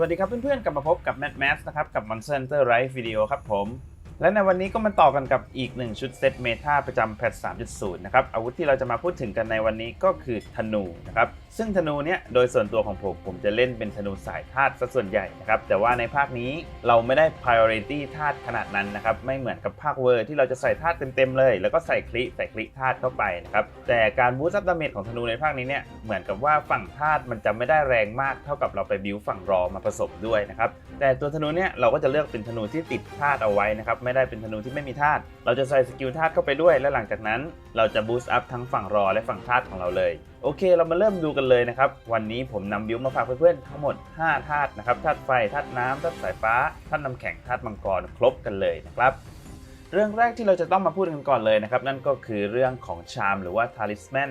วัสดีครับเพื่อนๆ กลับมาพบกับ Mad Max นะครับ กับ Monster Hunter Rise Video ครับผม และในวันนี้ก็มาต่อกันกับอีกหนึ่งชุดเซตเมตาประจำแพท 3.0 นะครับ อาวุธที่เราจะมาพูดถึงกันในวันนี้ก็คือธนูนะครับ ซึ่งธนูเนี่ยโดยส่วนตัวของผมผมจะเล่นเป็นธนูสายธาตุซะส่วนใหญ่นะครับแต่ว่าในภาคนี้เราไม่ได้ priority ธาตุขนาดนั้นนะครับไม่เหมือนกับภาคเวอร์ที่เราจะใส่ธาตุเต็มๆเลย แล้วก็ใส่คลิใส่คลิธาตุเข้าไปนะครับแต่การบูสต์อัพดาเมจของธนูในภาคนี้เนี่ยเหมือนกับว่าฝั่งธาตุมันจะไม่ได้แรงมากเท่ากับเราไปบิวฝั่งรอมาผสมด้วยนะครับแต่ตัวธนูเนี่ยเราก็จะเลือกเป็นธนูที่ติดธาตุเอาไว้นะครับไม่ได้เป็นธนูที่ไม่มีธาตุเราจะใส่สกิลธาตุเข้าไปด้วย และหลังจากนั้นเราจะบูสต์อัพทั้งฝั่งรอและฝั่งธาตุของเราเลย โอเคเรามาเริ่มดูกันเลยนะครับ วันนี้ผมนำบิวมาฝากเพื่อนๆทั้งหมด 5 ธาตุนะครับธาตุไฟธาตุน้ำธาตุสายฟ้าธาตุน้ำแข็งธาตุมังกรครบกันเลยนะครับ เรื่องแรกที่เราจะต้องมาพูดกันก่อนเลยนะครับ นั่นก็คือเรื่องของชามหรือว่าทาลิสแมน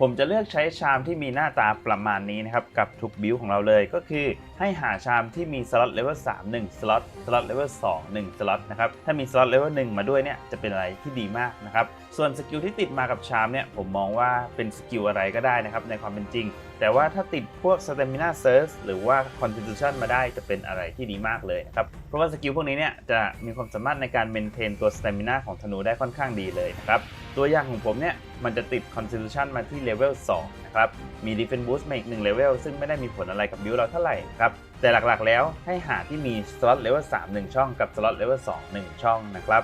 ผมจะเลือกใช้ชามที่มีหน้าตาประมาณนี้นะครับกับทุกบิวของเราเลยก็คือให้หาชามที่มีสล็อตเลเวล3 1สล็อตสล็อตเลเวล2 1สล็อตนะครับถ้ามีสล็อตเลเวล1มาด้วยเนี่ยจะเป็นอะไรที่ดีมากนะครับส่วนสกิลที่ติดมากับชามเนี่ยผมมองว่าเป็นสกิลอะไรก็ได้นะครับในความเป็นจริง แต่ว่าถ้าติดพวก Stamina Surge หรือว่า Constitution มาได้จะเป็นอะไรที่ดีมากเลยนะครับเพราะว่าสกิลพวกนี้เนี่ยจะมีความสามารถในการ maintain ตัว Stamina ของธนูได้ค่อนข้างดีเลยนะครับตัวอย่างของผมเนี่ยมันจะติด Constitution มาที่เลเวล2 ครับ มี Defense Boost มาอีก1เลเวลซึ่งไม่ได้มีผลอะไรกับบิวเราเท่าไหร่ครับ แต่หลักๆแล้วให้หาที่มี slot level 3 1 ช่องกับ slot level 2 1 ช่องนะครับ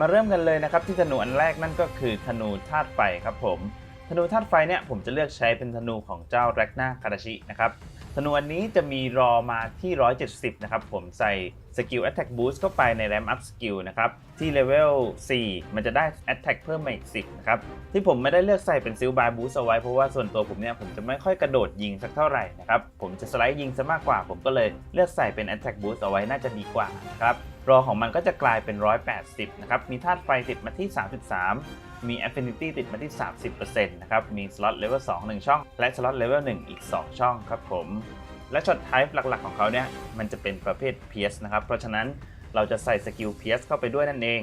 มาเริ่มกันเลยนะครับที่ธนูอันแรกนั่นก็คือธนูธาตุไฟครับผมธนูธาตุไฟเนี่ยผมจะเลือกใช้เป็นธนูของเจ้าแร็กนาคาราชินะครับธนูอันนี้จะมีรอมาที่ 170 นะครับผมใส่ สกิล Attack Boost เข้าไปใน Ramp Up Skill นะครับ ที่เลเวล 4 มันจะได้ Attack เพิ่มมาอีก 10 นะครับ ที่ผมไม่ได้เลือกใส่เป็น Silver Bar Boost เอาไว้ เพราะว่าส่วนตัวผมเนี่ย ผมจะไม่ค่อยกระโดดยิงสักเท่าไหร่นะครับ ผมจะสไลด์ยิงซะมากกว่า ผมก็เลยเลือกใส่เป็น Attack Boost เอาไว้น่าจะดีกว่านะครับรอของมันก็จะกลายเป็น 180 นะครับ มีธาตุไฟติดมาที่ 33 มี Affinity ติดมาที่ 30%นะครับ มีสล็อตเลเวล2 1 ช่อง และสล็อตเลเวล1อีก 2 ช่องครับผม และช็อตไทป์หลักๆ ของเขาเนี่ยมันจะเป็นประเภท PS นะครับ เพราะฉะนั้นเราจะใส่สกิล PS เข้าไปด้วยนั่นเอง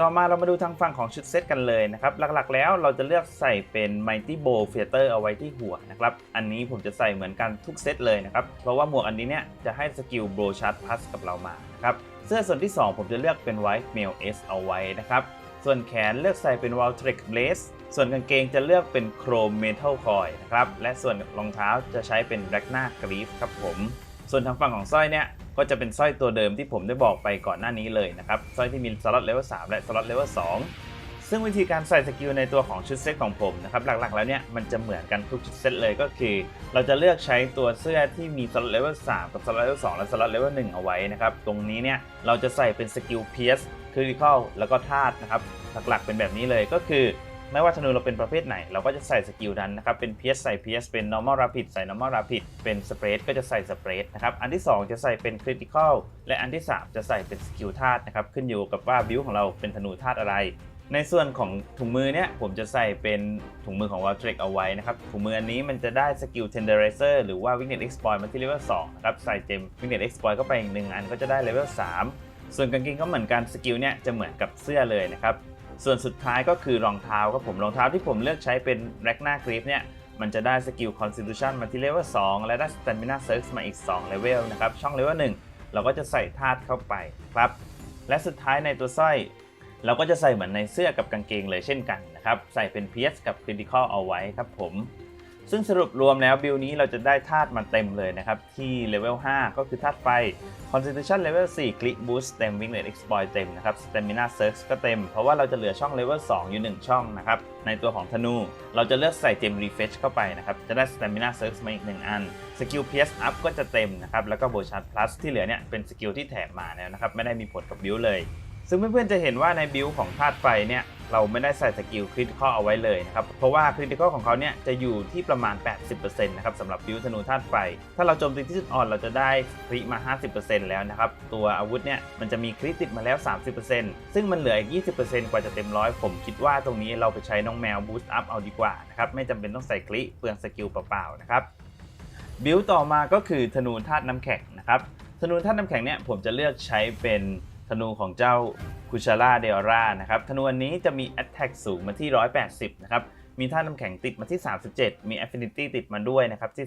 ต่อมาเรามาดูทางฝั่งของชุดเซตกันเลยนะครับ หลักๆแล้วเราจะเลือกใส่เป็น Mighty Bow Theater เอาไว้ที่หัวนะครับ อันนี้ผมจะใส่เหมือนกันทุกเซตเลยนะครับ เพราะว่าหมวกอันนี้เนี่ยจะให้สกิล Blow Charge Plus กับเรามานะครับ เสื้อส่วนที่ 2 ผมจะเลือกเป็น White Mail S เอาไว้นะครับ ส่วนแขนเลือกใส่เป็น w a l t r e x Blaze ส่วนกางเกงจะเลือกเป็น Chrome Metal Coil นะครับ และส่วนรองเท้าจะใช้เป็น Black n a g r i e f ครับผม ส่วนทางฝั่งของสร้อยเนี่ยก็จะเป็นสร้อยตัวเดิมที่ผมได้บอกไปก่อนหน้านี้เลยนะครับ สร้อยที่มีสล็อตเลเวล3และสล็อตเลเวล2ซึ่งวิธีการใส่สกิลในตัวของชุดเซตของผมนะครับหลักๆ แล้วเนี่ยมันจะเหมือนกันทุกชุดเซตเลยก็คือ เราจะเลือกใช้ตัวเสื้อที่มีสล็อตเลเวล3กับสล็อตเลเวล2และสล็อตเลเวล1เอาไว้นะครับตรงนี้เนี่ยเราจะใส่เป็นสกิลเพียสคริติคอลแล้วก็ธาตุนะครับหลักๆเป็นแบบนี้เลยก็คือ ไม่ว่าธนูเราเป็นประเภทไหน เราก็จะใส่สกิลนั้นนะครับ เป็น PS ใส่ PS เป็น normal rapid ใส่ normal rapid เป็น spread ก็จะใส่ spread นะครับ อันที่ 2 จะใส่เป็น critical และอันที่ 3 จะใส่เป็นสกิลธาตุนะครับ ขึ้นอยู่กับว่าบิวของเราเป็นธนูธาตุอะไร ในส่วนของถุงมือเนี่ยผมจะใส่เป็นถุงมือของ w a l t r e k เอาไว้นะครับ ถุงมืออันนี้มันจะได้สกิล tenderizer หรือว่า weakness exploit มาที่ level 2นะครับ ใส่เจม weakness exploit เข้าไปอีกหนึ่งอันก็จะได้ level 3ส่วนกางเกงก็เหมือนกันสกิลเนี่ยจะเหมือนกับเสื้อเลยนะครับ ส่วนสุดท้ายก็คือรองเท้าครับผมรองเท้าที่ผมเลือกใช้เป็นแร็กหน้ากริฟเนี่ยมันจะได้สกิลคอนสติทูชันมาที่เลเวล2และได้ Stamina Surge มาอีก2เลเวลนะครับช่องเลเวล1เราก็จะใส่ธาตุเข้าไปครับและสุดท้ายในตัวสร้อย เราก็จะใส่เหมือนในเสื้อกับกางเกงเลยเช่นกันนะครับใส่เป็น PS กับ Critical เอาไว้ครับผม ซึ่งสรุปรวมแล้วบิลนี้เราจะได้ธาตุมาเต็มเลยนะครับ ที่เลเวล5ก็คือธาตุไฟ Constitution Level 4 Click Boost เต็ม Winglet Exploit เต็มนะครับ Stamina Surge ก็เต็ม เพราะว่าเราจะเหลือช่อง Level 2 อยู่ 1 ช่องนะครับ ในตัวของธนู เราจะเลือกใส่เจม Refresh เข้าไปนะครับ จะได้ Stamina Surge มาอีก 1 อัน สกิล PS Up ก็จะเต็มนะครับ แล้วก็ Bow Charge Plus ที่เหลือเนี่ยเป็นสกิลที่แถมมาแล้วนะครับ ไม่ได้มีผลกับบิลเลย ซึ่งเพื่อนๆจะเห็นว่าในบิลของธาตุไฟเนี่ยเราไม่ได้ใส่สกิลคริติคอลเอาไว้เลยนะครับ เพราะว่าคริติคอลของเขาเนี่ยจะอยู่ที่ประมาณ 80%นะครับสำหรับบิลธนูธาตุไฟ ถ้าเราโจมตีที่จุดอ่อนเราจะได้คริมา 50%แล้วนะครับ ตัวอาวุธเนี่ยมันจะมีคริติดมาแล้ว 30%ซึ่งมันเหลืออีก 20%กว่าจะเต็มร้อยผมคิดว่าตรงนี้เราไปใช้น้องแมวบูสต์อัพเอาดีกว่านะครับ ไม่จำเป็นต้องใส่คริเปลืองสกิลเปล่าๆนะครับบิลต่อมาก็คือธนูธาตุน้ำแข็งนะครับธนูธาตุน้ำแข็งเนี่ยผมจะเลือกใช้เป็น ธนูของเจ้าคุชาร่าเดอร่านะครับธนูอันนี้จะมี Attack สูงมาที่ 180 นะครับ มีธาน้ำแข็งติดมาที่ 37 มี Affinity ติดมาด้วยนะครับที่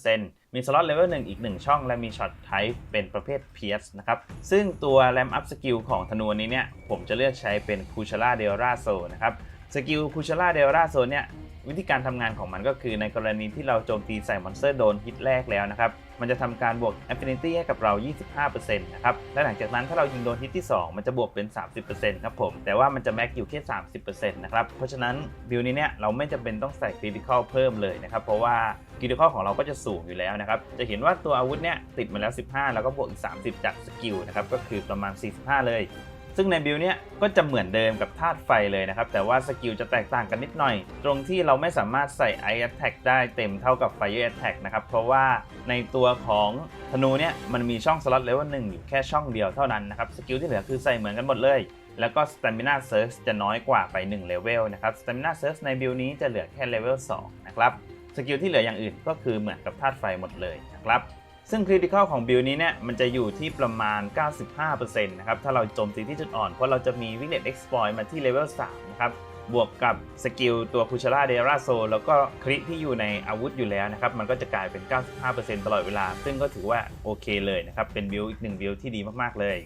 15%มีสล็อตเลเวล1อีก 1 ช่อง และมีช็อตไทป์เป็นประเภท Pierce นะครับ ซึ่งตัว Ram Up Skill ของธนูนี้เนี่ย ผมจะเลือกใช้เป็น k u c h a r a d e r a s o นะครับสกิล k u c h a r a d e r a s o เนี่ย วิธีการทำงานของมันก็คือในกรณีที่เราโจมตีใส่มอนสเตอร์โดนฮิตแรกแล้วนะครับ มันจะทำการบวก Affinity ให้กับเรา 25%นะครับ และหลังจากนั้นถ้าเรายิงโดนฮิตที่ 2 มันจะบวกเป็น 30%ครับผม แต่ว่ามันจะแม็กอยู่แค่ 30%นะครับ เพราะฉะนั้นบิลนี้เนี่ยเราไม่จำเป็นต้องใส่ Critical เพิ่มเลยนะครับ เพราะว่า Critical ของเราก็จะสูงอยู่แล้วนะครับ จะเห็นว่าตัวอาวุธเนี่ยติดมาแล้ว 15 แล้วก็บวกอีก 30 จากสกิลนะครับ ก็คือประมาณ 45 เลย ซึ่งในบิลเนี่ยก็จะเหมือนเดิมกับธาตุไฟเลยนะครับ แต่ว่าสกิลจะแตกต่างกันนิดหน่อย ตรงที่เราไม่สามารถใส่ Ice Attack ได้เต็มเท่ากับ Fire Attack นะครับ เพราะว่าในตัวของธนูเนี่ยมันมีช่องสล็อตเลเวลหนึ่งอยู่แค่ช่องเดียวเท่านั้นนะครับ สกิลที่เหลือคือใส่เหมือนกันหมดเลย แล้วก็ Stamina Surge จะน้อยกว่าไป1เลเวลนะครับ Stamina Surge ในบิลนี้จะเหลือแค่เลเวล2นะครับ สกิลที่เหลืออย่างอื่นก็คือเหมือนกับธาตุไฟหมดเลยนะครับ ซึ่งคริติคอลของบิลนี้เนี่ยมันจะอยู่ที่ประมาณ 95%นะครับ ถ้าเราโจมตีที่จุดอ่อน เพราะเราจะมีวิกเน็ตเอ็กซ์พอยมาที่เลเวล3นะครับ บวกกับสกิลตัวคูชาร่าเดราโซแล้วก็คริที่อยู่ในอาวุธอยู่แล้วนะครับ มันก็จะกลายเป็น 95%ตลอดเวลา ซึ่งก็ถือว่าโอเคเลยนะครับ เป็นบิลอีกหนึ่งบิลที่ดีมากๆเลย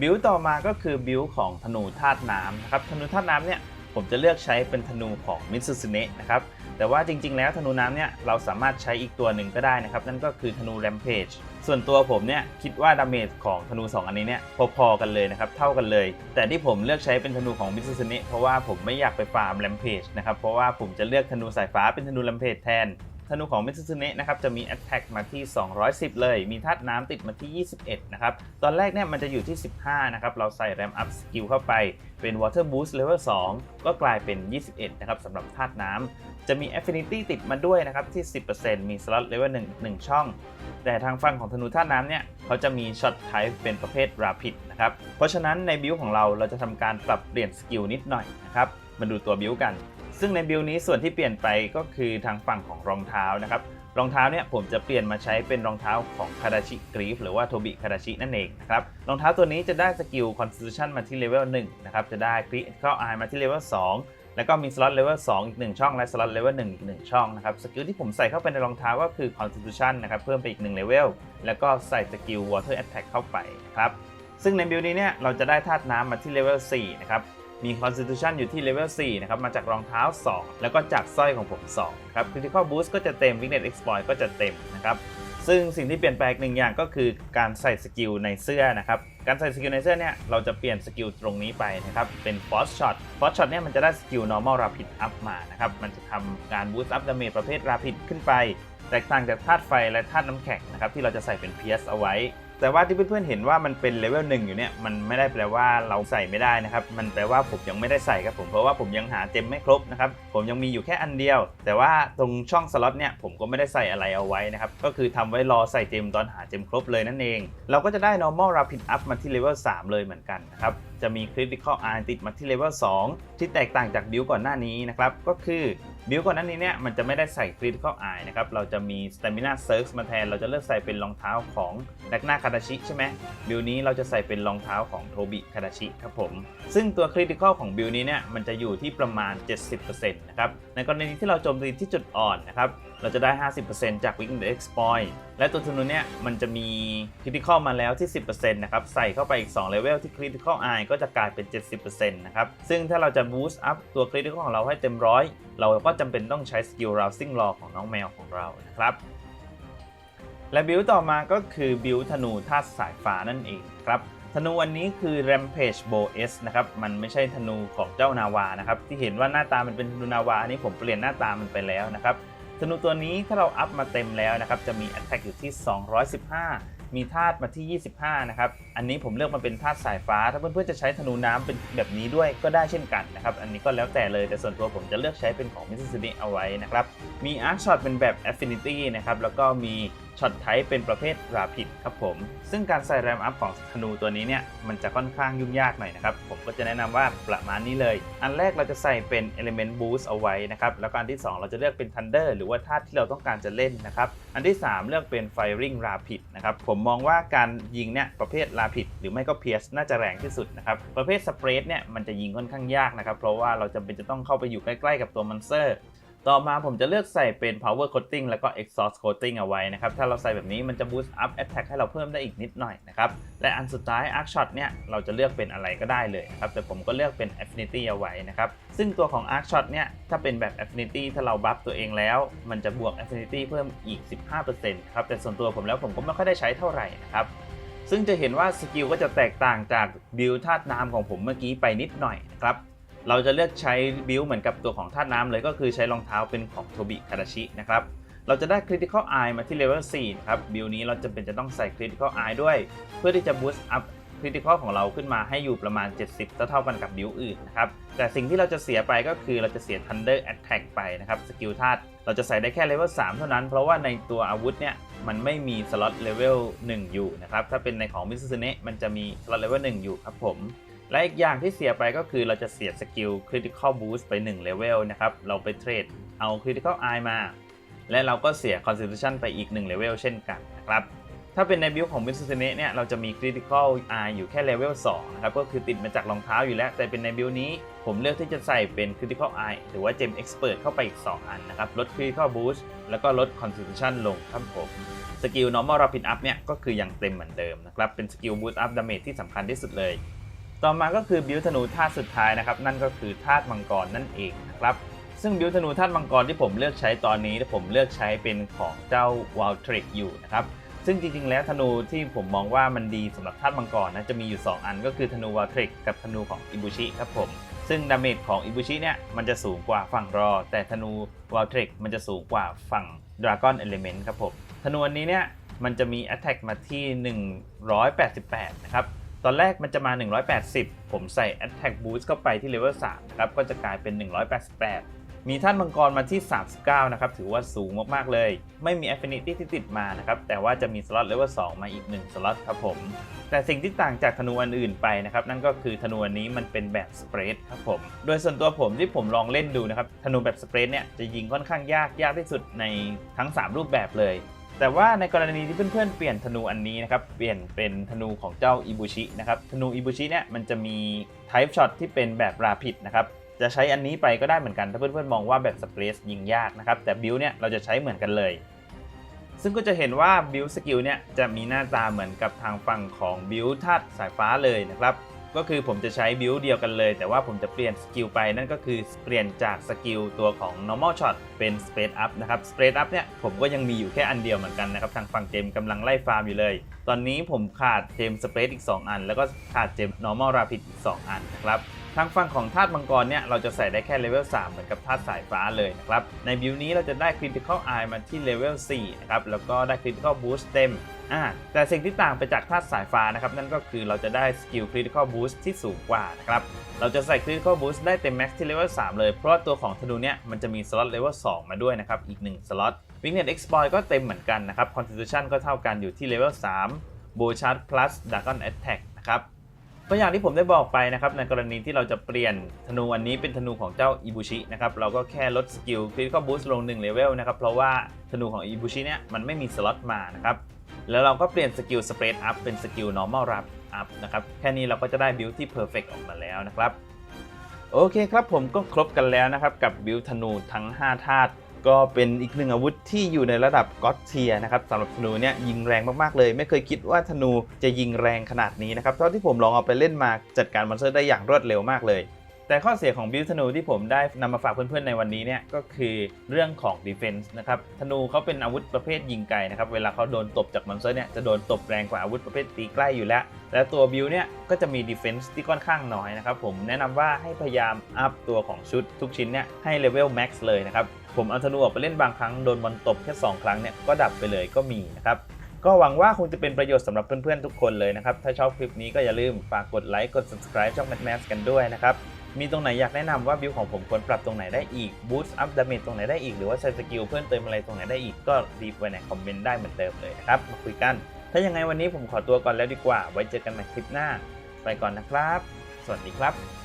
บิลต่อมาก็คือบิลของธนูธาตุน้ำนะครับธนูธาตุน้ำเนี่ยผมจะเลือกใช้เป็นธนูของมิตซูซเนะนะครับ แต่ว่าจริง ๆ แล้วธนูน้ำเนี่ยเราสามารถใช้อีกตัวหนึ่งก็ได้นะครับนั่นก็คือธนูแรมเพจส่วนตัวผมเนี่ยคิดว่าดาเมจของธนู 2 อันนี้เนี่ยพอๆกันเลยนะครับเท่ากันเลย แต่ที่ผมเลือกใช้เป็นธนูของมิตซูซุเนะเพราะว่าผมไม่อยากไปฟาร์มแรมเพจนะครับเพราะว่าผมจะเลือกธนูสายฟ้าเป็นธนูแรมเพจแทนธนูของมิตซูซุเนะนะครับจะมี Attack มาที่ 210 เลย มีธาตุน้ำติดมาที่ 21 นะครับ ตอนแรกเนี่ยมันจะอยู่ที่ 15 นะครับ เราใส่ Ram Up Skill เข้าไปเป็น Water Boost Level 2 ก็กลายเป็น 21 นะครับสำหรับธาตุน้ำ จะมี Affinity ติดมาด้วยนะครับที่ 10%มี Slot Level 1อีก1ช่อง แต่ทางฝั่งของธนูท่าน้ำเนี่ยเขาจะมีช็อตไทป์เป็นประเภท Rapid นะครับ เพราะฉะนั้นในบิลของเราเราจะทำการปรับเปลี่ยนสกิลนิดหน่อยนะครับ มาดูตัวบิลกัน ซึ่งในบิลนี้ส่วนที่เปลี่ยนไปก็คือทางฝั่งของรองเท้านะครับ รองเท้าเนี่ยผมจะเปลี่ยนมาใช้เป็นรองเท้าของคาดาชิกรีฟหรือว่าโทบิคาดาชินั่นเองนะครับรองเท้าตัวนี้จะได้สกิล Constitution มาที่เลเวล1นะครับจะได้ Critical Eye มาที่เลเวล2แล้วก็มีสล็อตเลเวล2อีก 1 ช่อง และสล็อตเลเวล1อีก 1 ช่องนะครับ สกิลที่ผมใส่เข้าไปในรองเท้าก็คือ Constitution นะครับ เพิ่มไปอีก 1 เลเวล แล้วก็ใส่สกิล Water Attack เข้าไปนะครับ ซึ่งในบิลนี้เนี่ย เราจะได้ธาตุน้ำมาที่เลเวล4นะครับ มี Constitution อยู่ที่เลเวล4นะครับ มาจากรองเท้า 2 แล้วก็จากสร้อยของผม2ครับ Critical Boost ก็จะเต็ม Weakness Exploit ก็จะเต็มนะครับ ซึ่งสิ่งที่เปลี่ยนแปลงหนึ่งอย่างก็คือการใส่สกิลในเสื้อนะครับ การใส่สกิลในเสื้อเนี่ย เราจะเปลี่ยนสกิลตรงนี้ไปนะครับ เป็น Force Shot Force Shot เนี่ยมันจะได้สกิล Normal Rapid Up มานะครับ มันจะทำการ Boost Up Damage ประเภท Rapid ขึ้นไป แตกต่างจากธาตุไฟและธาตุน้ำแข็งนะครับที่เราจะใส่เป็น Pierce เอาไว้ แต่ว่าที่เพื่อนๆเห็นว่ามันเป็นเลเวลหนึ่งอยู่เนี่ยมันไม่ได้แปลว่าเราใส่ไม่ได้นะครับมันแปลว่าผมยังไม่ได้ใส่ครับผมเพราะว่าผมยังหาเจมไม่ครบนะครับผมยังมีอยู่แค่อันเดียว แต่ว่าตรงช่องสล็อตเนี่ยผมก็ไม่ได้ใส่อะไรเอาไว้นะครับก็คือทำไว้รอใส่เจมตอนหาเจมครบเลยนั่นเอง เราก็จะได้ normal rapid up มาที่เลเวล3เลยเหมือนกันนะครับจะมี critical eye ติดมาที่เลเวล2ที่แตกต่างจากบิลก่อนหน้านี้นะครับก็คือ บิลก่อนหน้านี้เนี่ยมันจะไม่ได้ใส่ critical eye นะครับ เราจะมี stamina surge มาแทน เราจะเลือกใส่เป็นรองเท้าของแดกนาคาดาชิใช่ไหมบิลนี้เราจะใส่เป็นรองเท้าของโทบิคาดาชิครับผม ซึ่งตัว critical ของบิลนี้เนี่ยมันจะอยู่ที่ประมาณ 70%นะครับ ในกรณีที่เราโจมตีที่จุดอ่อนนะครับ เราจะได้ 50%จาก Weakness Exploit และตัวธนูเนี่ยมันจะมี Critical มาแล้วที่ 10%นะครับ ใส่เข้าไปอีก2เลเวลที่ Critical Eye ก็จะกลายเป็น 70%นะครับ ซึ่งถ้าเราจะ Boost up ตัว Critical ของเราให้เต็มร้อยเราก็จำเป็นต้องใช้ Skill Rousing Law ของน้องแมวของเรานะครับและบิลต่อมาก็คือบิลธนูธาตุสายฟ้านั่นเองครับธนูอันนี้คือ Rampage Bow S นะครับ มันไม่ใช่ธนูของเจ้านาวานะครับ ที่เห็นว่าหน้าตามันเป็นธนูนาวา อันนี้ผมเปลี่ยนหน้าตามันไปแล้วนะครับ ธนูตัวนี้ถ้าเราอัพมาเต็มแล้วนะครับจะมี Attack อยู่ที่ 215 มีธาตุมาที่ 25 นะครับ อันนี้ผมเลือกมาเป็นธาตุสายฟ้า ถ้าเพื่อนๆจะใช้ธนูน้ำเป็นแบบนี้ด้วยก็ได้เช่นกันนะครับ อันนี้ก็แล้วแต่เลยแต่ส่วนตัวผมจะเลือกใช้เป็นของมิสซิสซิปเอาไว้นะครับ มีอาร์คช็อตเป็นแบบ Affinity นะครับแล้วก็มี ช็อตไทป์เป็นประเภทราพิดครับผม ซึ่งการใส่แรมอัพของธนูตัวนี้เนี่ยมันจะค่อนข้างยุ่งยากหน่อยนะครับ ผมก็จะแนะนำว่าประมาณนี้เลย อันแรกเราจะใส่เป็น Element Boost เอาไว้นะครับ แล้วก็อันที่ 2 เราจะเลือกเป็น Thunder หรือว่าธาตุที่เราต้องการจะเล่นนะครับ อันที่ 3 เลือกเป็น Firing Rapid นะครับ ผมมองว่าการยิงเนี่ยประเภท Rapid หรือไม่ก็ Pierce น่าจะแรงที่สุดนะครับ ประเภท Spread เนี่ยมันจะยิงค่อนข้างยากนะครับ เพราะว่าเราจำเป็นจะต้องเข้าไปอยู่ใกล้ ๆ กับตัวมอนสเตอร์ ต่อมาผมจะเลือกใส่เป็น power coating แล้วก็ exhaust coating เอาไว้นะครับ ถ้าเราใส่แบบนี้มันจะ boost up attack ให้เราเพิ่มได้อีกนิดหน่อยนะครับ และอันสุดท้าย arc shot เนี่ย เราจะเลือกเป็นอะไรก็ได้เลยนะครับ แต่ผมก็เลือกเป็น affinity เอาไว้นะครับ ซึ่งตัวของ arc shot เนี่ย ถ้าเป็นแบบ affinity ถ้าเราบัฟตัวเองแล้ว มันจะบวก affinity เพิ่มอีก 15%ครับ แต่ส่วนตัวผมแล้วผมก็ไม่ค่อยได้ใช้เท่าไหร่นะครับซึ่งจะเห็นว่าสกิลก็จะแตกต่างจากบิลธาตุน้ำของผมเมื่อกี้ไปนิดหน่อยนะครับ เราจะเลือกใช้บิลเหมือนกับตัวของธาตุน้ำเลยก็คือใช้รองเท้าเป็นของโทบิคาราชินะครับเราจะได้ Critical Eye มาที่เลเวล4นะครับบิลนี้เราจะเป็นจะต้องใส่ Critical Eye ด้วย เพื่อที่จะ boost up Critical ของเราขึ้นมาให้อยู่ประมาณ 70 เท่าๆกันกับบิลอื่นนะครับแต่สิ่งที่เราจะเสียไปก็คือเราจะเสีย Thunder Attack ไปนะครับสกิลธาตุเราจะใส่ได้แค่เลเวล3เท่านั้น เพราะว่าในตัวอาวุธเนี่ยมันไม่มีสล็อตเลเวล1อยู่นะครับถ้าเป็นในของมิสซิเนะมันจะมีสล็อตเลเวล1อยู่ครับผม และอีกอย่างที่เสียไปก็คือเราจะเสียสกิล Critical Boost ไป1 Level นะครับ เราไปเทรดเอา Critical Eye มา และเราก็เสีย Constitution ไปอีก1 Level เช่นกันนะครับ ถ้าเป็นในบิลของมิสซิเนะเนี่ยเราจะมี Critical Eye อยู่แค่ Level 2นะครับ ก็คือติดมาจากรองเท้าอยู่แล้ว แต่เป็นในบิลนี้ ผมเลือกที่จะใส่เป็น Critical Eye หรือว่า Gem Expert เข้าไปอีก 2 อันนะครับ ลด Critical Boost แล้วก็ลด Constitution ลงครับผมสกิล normal rapid up เนี่ยก็คือยังเต็มเหมือนเดิมนะครับ เป็นสกิล boost up damage ที่สำคัญที่สุดเลย ต่อมาก็คือบิวธนูธาตุสุดท้ายนะครับ นั่นก็คือธาตุมังกรนั่นเองนะครับซึ่งบิวธนูธาตุมังกรที่ผมเลือกใช้ตอนนี้ผมเลือกใช้เป็นของเจ้าวอลทริกอยู่นะครับซึ่งจริงๆ แล้วธนูที่ผมมองว่ามันดีสำหรับธาตุมังกรนะจะมีอยู่ 2 อันก็คือธนูวอลทริกกับธนูของอิบุชิครับผม ซึ่งดาเมจของอิบุชิเนี่ยมันจะสูงกว่าฝั่งรอ แต่ธนูวอลทริกมันจะสูงกว่าฝั่งดราก้อนเอลิเมนต์ครับผม ธนูอันนี้เนี่ยมันจะมี Attack มาที่ 188 นะครับ ตอนแรกมันจะมา 180 ผมใส่ Attack Boost เข้าไปที่เลเวล3ครับ ก็จะกลายเป็น 188 มีท่านมังกรมาที่ 39 นะครับ ถือว่าสูงมาก ๆ เลย ไม่มี Affinity ที่ติดมานะครับ แต่ว่าจะมีสล็อตเลเวล2มาอีก 1 สล็อตครับผม แต่สิ่งที่ต่างจากธนูอันอื่นไปนะครับ นั่นก็คือธนูอันนี้มันเป็นแบบสเปรดครับผม โดยส่วนตัวผมที่ผมลองเล่นดูนะครับ ธนูแบบสเปรดเนี่ยจะยิงค่อนข้างยาก ยากที่สุดในทั้ง 3 รูปแบบเลย แต่ว่าในกรณีที่เพื่อนๆเปลี่ยนธนูอันนี้นะครับ เปลี่ยนเป็นธนูของเจ้าอิบุชินะครับ ธนูอิบุชิเนี่ยมันจะมี type shot ที่เป็นแบบ rapid นะครับ จะใช้อันนี้ไปก็ได้เหมือนกัน ถ้าเพื่อนๆมองว่าแบบสเปรสยิงยากนะครับ แต่บิลเนี่ยเราจะใช้เหมือนกันเลย ซึ่งก็จะเห็นว่าบิลสกิลเนี่ยจะมีหน้าตาเหมือนกับทางฝั่งของบิลธาตุสายฟ้าเลยนะครับ ก็คือผมจะใช้บิวเดียวกันเลย แต่ว่าผมจะเปลี่ยนสกิลไปนั่นก็คือเปลี่ยนจากสกิลตัวของ normal shot เป็น speed up นะครับ speed up เนี่ยผมก็ยังมีอยู่แค่อันเดียวเหมือนกันนะครับ ทางฝั่งเจมกำลังไล่ฟาร์มอยู่เลย ตอนนี้ผมขาดเจม speed อีก 2 อัน แล้วก็ขาดเจม normal rapid อีก 2 อันนะครับ ทางฝั่งของธาตุมังกรเนี่ยเราจะใส่ได้แค่เลเวล3เหมือนกับธาตุสายฟ้าเลยนะครับในบิวนี้เราจะได้ Critical Eye มาที่เลเวล4นะครับแล้วก็ได้ Critical Boost เต็มอ่าแต่สิ่งที่ต่างไปจากธาตุสายฟ้านะครับนั่นก็คือเราจะได้สกิล Critical Boost ที่สูงกว่านะครับเราจะใส่ Critical Boost ได้เต็ม Max ที่เลเวล3เลย เพราะว่าตัวของธนูเนี่ยมันจะมีสล็อตเลเวล2มาด้วยนะครับอีก 1 สล็อต Wingnet Exploit ก็เต็มเหมือนกันนะครับ Constitution ก็เท่ากันอยู่ที่เลเวล3 Bow Charge Plus Dragon Attack นะครับ ก็อย่างที่ผมได้บอกไปนะครับในกรณีที่เราจะเปลี่ยนธนูอันนี้เป็นธนูของเจ้าอิบุชินะครับเราก็แค่ลดสกิลคริติคอลบูสต์ลง1เลเวลนะครับเพราะว่าธนูของอิบุชิเนี่ยมันไม่มีสล็อตมานะครับแล้วเราก็เปลี่ยนสกิลสเปรดอัพเป็นสกิล normal wrap up นะครับแค่นี้เราก็จะได้บิลที่ perfect ออกมาแล้วนะครับโอเคครับผมก็ครบกันแล้วนะครับกับบิลธนูทั้ง 5 ธาตุ ก็เป็นอีกหนึ่งอาวุธที่อยู่ในระดับก็อตเทียนะครับสำหรับธนูเนี่ยยิงแรงมากๆเลย ไม่เคยคิดว่าธนูจะยิงแรงขนาดนี้นะครับเท่าที่ผมลองเอาไปเล่นมาจัดการมอนสเตอร์ได้อย่างรวดเร็วมากเลย แต่ข้อเสียของบิลธนูที่ผมได้นำมาฝากเพื่อนๆในวันนี้เนี่ยก็คือเรื่องของ Defense นะครับธนูเขาเป็นอาวุธประเภทยิงไกลนะครับเวลาเขาโดนตบจากมอนสเตอร์เนี่ยจะโดนตบแรงกว่าอาวุธประเภทตีใกล้อยู่แล้ว และตัวบิลเนี่ยก็จะมี Defense ที่ค่อนข้างน้อยนะครับผมแนะนำว่าให้พยายามอัพตัวของชุดทุกชิ้นเนี่ยให้เลเวล Max เลยนะครับ ผมเอาธนูออกไปเล่นบางครั้งโดนบอลตบแค่2 ครั้งเนี่ยก็ดับไปเลยก็มีนะครับก็หวังว่าคงจะเป็นประโยชน์สำหรับเพื่อนๆทุกคนเลยนะครับ ถ้าชอบคลิปนี้ก็อย่าลืมฝากกดไลค์กด subscribe ช่อง Mad m a s กันด้วยนะครับ มีตรงไหนอยากแนะนำว่าบิลของผมควรปรับตรงไหนได้อีกบูสต์อัพดาเมจตรงไหนได้อีก หรือว่าใช้สกิลเพิ่มเติมอะไรตรงไหนได้อีกก็รีบไว้ในคอมเมนต์ได้เหมือนเดิมเลยนะครับ มาคุยกัน ถ้ายังไงวันนี้ผมขอตัวก่อนแล้วดีกว่า ไว้เจอกันใหม่คลิปหน้า ไปก่อนนะครับ สวัสดีครับ